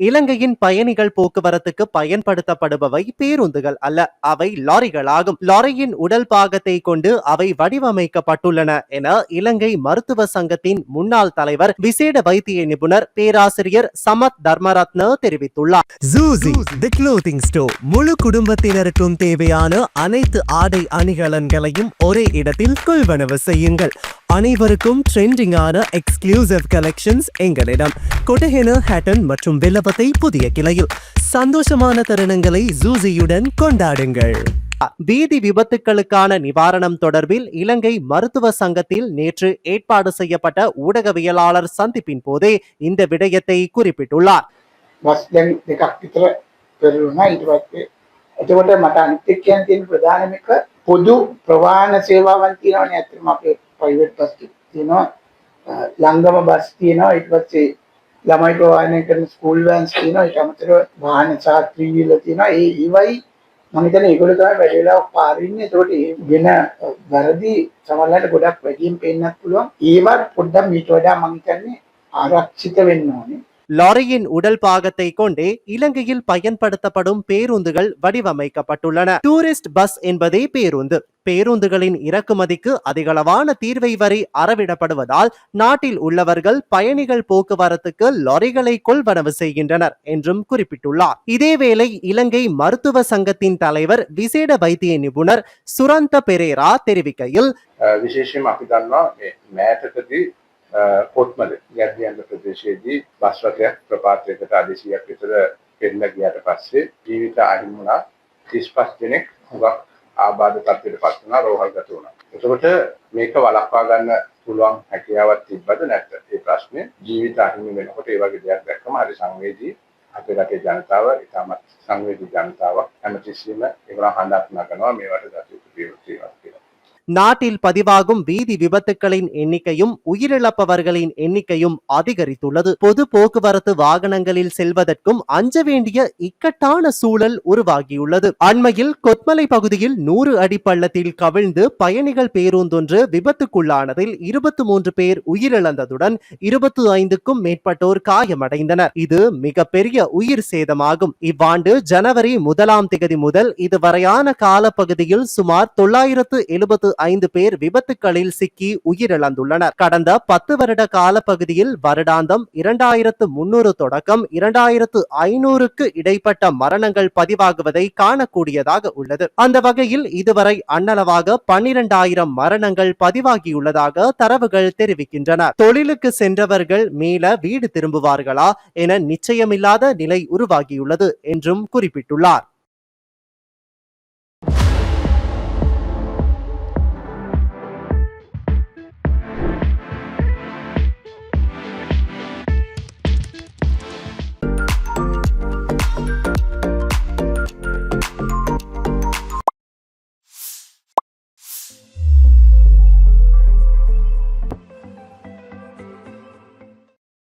இலங்கையின் பயணிகள் போக்குவரத்துக்கு பயன்படுத்தப்படுபவை பேருந்துகள் அல்ல அவை லாரிகளாகும். லாரியின் உடல் பாகத்தை கொண்டு அவை வடிவமைக்கப்பட்டுள்ளன என இலங்கை மருத்துவ சங்கத்தின் முன்னாள் தலைவர் விசேட வைத்திய நிபுணர் பேராசிரியர் சமத் தர்மரத்ன தெரிவித்துள்ளார். ஜூசி தி க்ளோத்திங் ஸ்டோர் முழு குடும்பத்தினருக்கும் தேவையான அனைத்து ஆடை அணிகலன்களையும் ஒரே இடத்தில் கொள்வனவு செய்யுங்கள். அனைவருக்கும் ட்ரெண்டிங்கான எக்ஸ்க்ளூசிவ் கலெக்ஷன்ஸ் எங்களிடம் கொட்டஹென ஹேட்டன் மற்றும் வில்லபத்தை புதிய கிளையில் சந்தோஷமான தருணங்களை ஜூசியுடன் கொண்டாடுங்கள் வீதி விபத்துக்களுக்கான நிவாரணம் தொடர்பில் இலங்கை மருத்துவ சங்கத்தில் நேற்று ஏற்பாடு செய்யப்பட்ட ஊடகவியலாளர் சந்திப்பின் போதே இந்த விடயத்தை குறிப்பிட்டுள்ளார் බස් දැන් දෙකක් විතර පෙරළුණා ඊට පස්සේ එතකොට මට අනිත් එක්ක කියන්න තියෙන ප්‍රධානම එක පොදු ප්‍රවාහන සේවාවන් තියෙනවානේ ඇත්තටම අපේ ප්‍රයිවට් බස් තියෙනවා අ, ලංගම බස් තියෙනවා ඊට පස්සේ ළමයි ප්‍රවාහනය කරන ස්කූල් වෑන්ස් තියෙනවා ඊට අමතරව වාහන සහ ත්‍රී වීලර් තියෙනවා ඒ ඒවයි මම හිතන්නේ ඒගොල්ලෝ තමයි වැඩි වෙලාවක් පාර ඉන්නේ ඒකට ඒ වෙන අ, වැරදි සමහරවිට ගොඩක් වැඩියෙන් පේන්නත් පුළුවන් ඒවත් පොඩ්ඩක් මීට වඩා මම හිතන්නේ ආරක්ෂිත වෙන්න ඕනේ லாரியின் உடல் பாகத்தை கொண்டே இலங்கையில் பயன்படுத்தப்படும் பேருந்துகள் வடிவமைக்கப்பட்டுள்ளன டூரிஸ்ட் பஸ் என்பதே பேருந்து பேருந்துகளின் இறக்குமதிக்கு அதிகளவான தீர்வை வரி அறவிடப்படுவதால் நாட்டில் உள்ளவர்கள் பயணிகள் போக்குவரத்துக்கு லாரிகளை கொள்வனவு செய்கின்றனர் என்றும் குறிப்பிட்டுள்ளார் இதேவேளை இலங்கை மருத்துவ சங்கத்தின் தலைவர் விசேட வைத்திய நிபுணர் சுரந்த பெரேரா தெரிவிக்கையில் අ, විශේෂයෙන්ම අපි දන්නවා මේ මෑතකදී අ, කොත්මල ගැද්දියන්ත ප්‍රදේශයේදී බස් රථයක් ප්‍රපාතයකට අධිසියක් විතර පෙරල ගියාට පස්සේ ජීවිත අහිමි වුණා 35 දෙනෙක් හුඟක් ආබාධ තත්ත්වයට පත් වුණා රෝහල්ගත වුණා. එතකොට මේක වළක්වා ගන්න පුළුවන් හැකියාවක් තිබ්බද නැත්ද? ඒ ප්‍රශ්නේ ජීවිත අහිමි වෙනකොට ඒ වගේ දෙයක් දැක්කම හරි සංවේදී අපේ රටේ ජනතාව ඉතාමත් සංවේදී ජනතාවක් හැමතිස්සෙම ඒගොල්ලෝ හඬක් නගනවා මේවට நாட்டில் பதிவாகும் வீதி விபத்துகளின் எண்ணிக்கையும் உயிரிழப்பவர்களின் எண்ணிக்கையும் அதிகரித்துள்ளது. பொது போக்குவரத்து வாகனங்களில் செல்வதற்கும் அஞ்ச வேண்டிய இக்கட்டான சூழல் உருவாகியுள்ளது. அண்மையில் கொத்மலை பகுதியில் நூறு அடி பள்ளத்தில் கவிழ்ந்து பயணிகள் பேருந்தொன்று விபத்துக்குள்ளானதில் இருபத்தி மூன்று பேர் உயிரிழந்ததுடன் இருபத்தி ஐந்துக்கும் மேற்பட்டோர் காயமடைந்தனர். இது மிகப்பெரிய உயிர் சேதமாகும். இவ்வாண்டு ஜனவரி முதலாம் திகதி முதல் இதுவரையான காலப்பகுதியில் சுமார் தொள்ளாயிரத்து எழுபத்து ஐந்து பேர் விபத்துகளில் சிக்கி உயிரிழந்துள்ளனர். கடந்த பத்து வருட காலப்பகுதியில் வருடாந்தம் இரண்டாயிரத்து முன்னூறு தொடக்கம் இரண்டாயிரத்து ஐநூறுக்கு இடைப்பட்ட மரணங்கள் பதிவாகுவதை காணக்கூடியதாக உள்ளது. அந்த வகையில் இதுவரை அன்னளவாக பன்னிரண்டாயிரம் மரணங்கள் பதிவாகியுள்ளதாக தரவுகள் தெரிவிக்கின்றன. தொழிலுக்கு சென்றவர்கள் மீள வீடு திரும்புவார்களா என நிச்சயமில்லாத நிலை உருவாகியுள்ளது என்றும் குறிப்பிட்டுள்ளார்.